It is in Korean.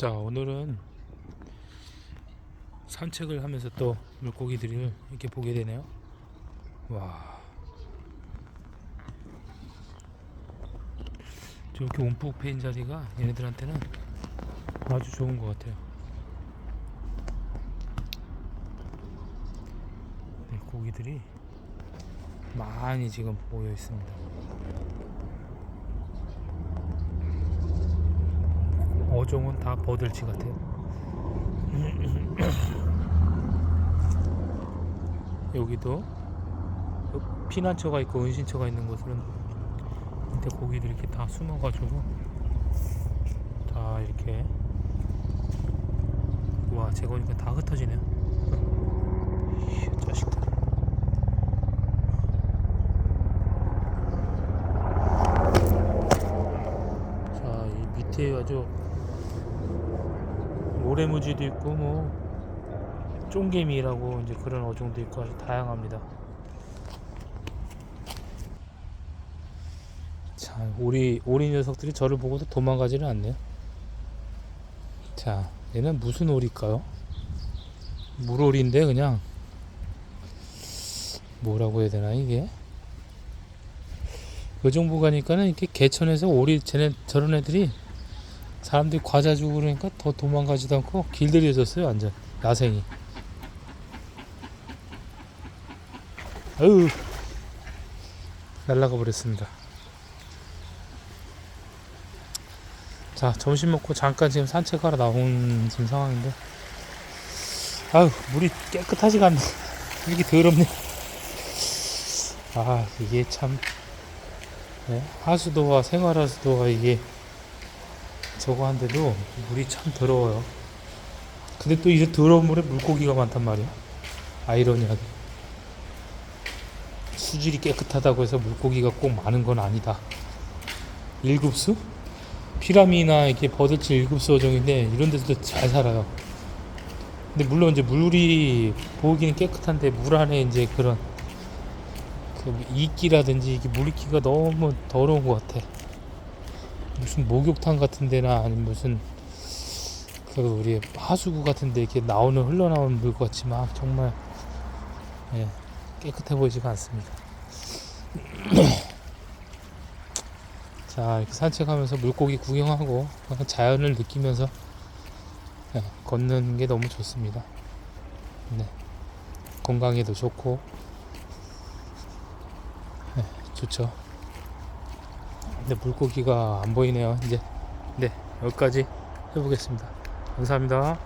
자 오늘은 산책을 하면서 또 물고기들을 이렇게 보게 되네요. 와. 저렇게 움푹 패인 자리가 얘네들한테는 아주 좋은 것 같아요. 네, 고기들이 많이 지금 모여 있습니다 어종은 다 버들치 같아요. 여기도 피난처가 있고 은신처가 있는 곳은 밑에 고기들이 이렇게 다 숨어가지고 다 이렇게 와 제거니까 다 흩어지네요. 이 자식들. 자, 이 밑에 아주 모래무지도 있고 뭐 쫑개미라고 이제 그런 어종도 있고 아주 다양합니다. 자, 오리 오리 녀석들이 저를 보고도 도망가지는 않네요. 자, 얘는 무슨 오리일까요? 물오리인데 그냥 뭐라고 해야 되나 이게? 요정부 가니까는 이렇게 개천에서 오리 쟤네 저런 애들이 사람들이 과자 주고 그러니까 더 도망가지도 않고 길들여졌어요 완전. 야생이. 아유. 날라가 버렸습니다. 자 점심 먹고 잠깐 지금 산책하러 나온 지금 상황인데. 아유 물이 깨끗하지가 않네. 이렇게 더럽네. 아 이게 참. 네, 하수도와 생활하수도가 이게 저거 한데도 물이 참 더러워요. 근데 또 이제 더러운 물에 물고기가 많단 말이야. 아이러니하게. 수질이 깨끗하다고 해서 물고기가 꼭 많은 건 아니다. 일급수? 피라미나 이렇게 버들치 일급수 어종인데 이런 데서도 잘 살아요. 근데 물론 이제 물이 보기는 깨끗한데 물 안에 이제 그런 그 이끼라든지 이게 물기가 너무 더러운 것 같아. 무슨 목욕탕 같은 데나 아니면 무슨 그 우리 하수구 같은 데 이렇게 나오는 흘러나오는 물막 정말 예, 깨끗해 보이지가 않습니다. 자 이렇게 산책하면서 물고기 구경하고 자연을 느끼면서 예, 걷는 게 너무 좋습니다. 네, 건강에도 좋고 네, 좋죠. 근데 물고기가 안 보이네요. 이제 네 여기까지 해보겠습니다. 감사합니다.